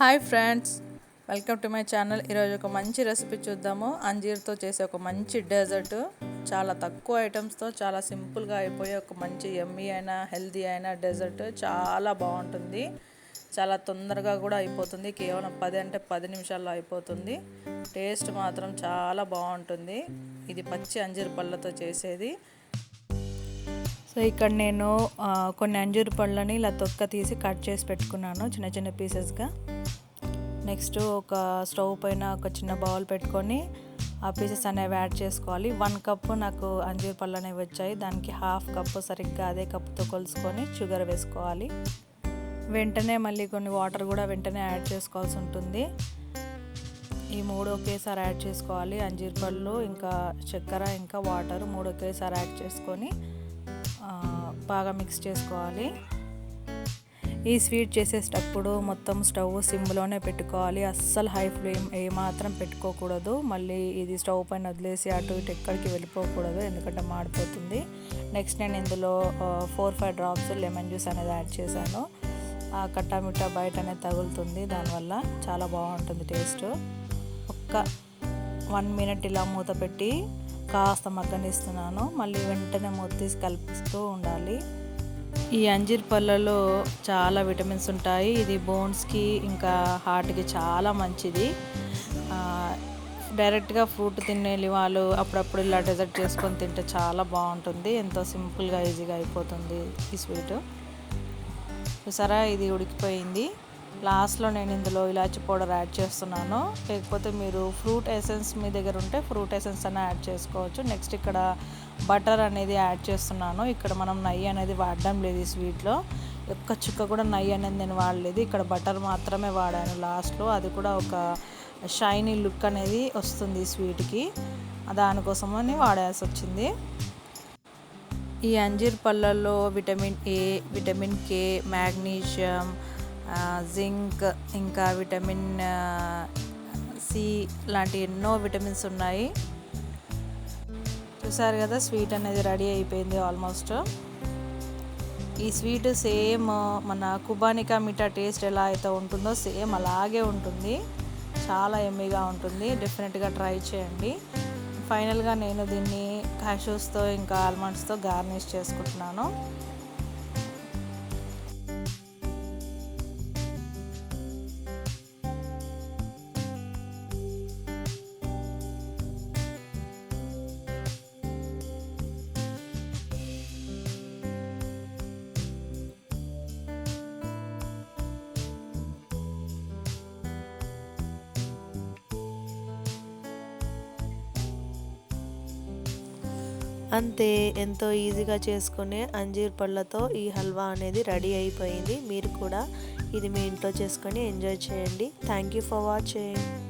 Hi friends. Welcome to my channel. ఈరోజు ఒక మంచి రెసిపీ చూద్దాము. అంజీర్తో చేసే ఒక మంచి డెజర్ట్. చాలా తక్కువ ఐటమ్స్తో చాలా సింపుల్గా అయిపోయే ఒక మంచి ఎమ్మీ అయినా హెల్దీ అయినా డెజర్ట్. చాలా బాగుంటుంది. చాలా తొందరగా కూడా అయిపోతుంది. కేవలం పది అంటే పది నిమిషాల్లో అయిపోతుంది. టేస్ట్ మాత్రం చాలా బాగుంటుంది. ఇది పచ్చి అంజీర్ పళ్ళతో చేసేది. సో ఇక్కడ నేను కొన్ని అంజూరు పళ్ళని ఇలా తొక్క తీసి కట్ చేసి పెట్టుకున్నాను చిన్న చిన్న పీసెస్గా. నెక్స్ట్ ఒక స్టవ్ పైన ఒక చిన్న బౌల్ పెట్టుకొని ఆ పీసెస్ అనేవి యాడ్ చేసుకోవాలి. వన్ కప్పు నాకు అంజీర పళ్ళు అనేవి వచ్చాయి. దానికి హాఫ్ కప్పు సరిగ్గా అదే కప్పుతో కొలుసుకొని షుగర్ వేసుకోవాలి. వెంటనే మళ్ళీ కొన్ని వాటర్ కూడా వెంటనే యాడ్ చేసుకోవాల్సి ఉంటుంది. ఈ మూడు ఒకేసారి యాడ్ చేసుకోవాలి. అంజీర్ పళ్ళు ఇంకా చక్కెర ఇంకా వాటర్ మూడు ఒకేసారి యాడ్ చేసుకొని బాగా మిక్స్ చేసుకోవాలి. ఈ స్వీట్ చేసేటప్పుడు మొత్తం స్టవ్ సిమ్లోనే పెట్టుకోవాలి. అస్సలు హై ఫ్లేమ్ ఏమాత్రం పెట్టుకోకూడదు. మళ్ళీ ఇది స్టవ్ పైన వదిలేసి అటు ఇటు ఎక్కడికి వెళ్ళిపోకూడదు. ఎందుకంటే మాడిపోతుంది. నెక్స్ట్ నేను ఇందులో four five drops lemon juice అనేది యాడ్ చేశాను. ఆ కట్టామిట్టా బయట అనేది తగులుతుంది. దానివల్ల చాలా బాగుంటుంది టేస్ట్. ఒక్క వన్ మినిట్ ఇలా మూత పెట్టి కాస్త మగ్గనిస్తున్నాను. మళ్ళీ వెంటనే మూత తీసి కలుపుతూ ఉండాలి. ఈ అంజీర్ పళ్ళలో చాలా విటమిన్స్ ఉంటాయి. ఇది బోన్స్కి ఇంకా హార్ట్కి చాలా మంచిది. డైరెక్ట్గా ఫ్రూట్ తినేలి వాళ్ళు అప్పుడప్పుడు ఇలా డెజర్ట్ చేసుకొని తింటే చాలా బాగుంటుంది. ఎంతో సింపుల్గా ఈజీగా అయిపోతుంది ఈ స్వీట్. చూసారా? ఇది ఉడికిపోయింది. లాస్ట్లో నేను ఇందులో ఇలాచి పౌడర్ యాడ్ చేస్తున్నాను. లేకపోతే మీరు ఫ్రూట్ ఎసెన్స్ మీ దగ్గర ఉంటే ఫ్రూట్ ఎసెన్స్ అన్న యాడ్ చేసుకోవచ్చు. నెక్స్ట్ ఇక్కడ బటర్ అనేది యాడ్ చేస్తున్నాను. ఇక్కడ మనం నెయ్యి అనేది వాడడం లేదు ఈ స్వీట్లో. ఒక్క చుక్క కూడా నెయ్యి అనేది నేను వాడలేదు. ఇక్కడ బటర్ మాత్రమే వాడాను లాస్ట్లో. అది కూడా ఒక షైనీ లుక్ అనేది వస్తుంది స్వీట్కి. దానికోసమని వాడాల్సి వచ్చింది. ఈ అంజీర్ పళ్ళల్లో vitamin A vitamin K magnesium zinc ఇంకా విటమిన్ సి లాంటి ఎన్నో విటమిన్స్ ఉన్నాయి. చూసారు కదా స్వీట్ అనేది రెడీ అయిపోయింది ఆల్మోస్ట్. ఈ స్వీట్ సేమ్ మన కుబానికా మిఠా టేస్ట్ ఎలా అయితే ఉంటుందో సేమ్ అలాగే ఉంటుంది. చాలా ఎమ్మీగా ఉంటుంది. డెఫినెట్గా ట్రై చేయండి. ఫైనల్గా నేను దీన్ని క్యాషూస్తో ఇంకా ఆల్మండ్స్తో గార్నిష్ చేసుకుంటున్నాను. అంతే ఎంతో ఈజీగా చేసుకునే అంజీర్ పళ్ళతో ఈ హల్వా అనేది రెడీ అయిపోయింది. మీరు కూడా ఇది మీ ఇంట్లో చేసుకొని ఎంజాయ్ చేయండి. Thank you for watching.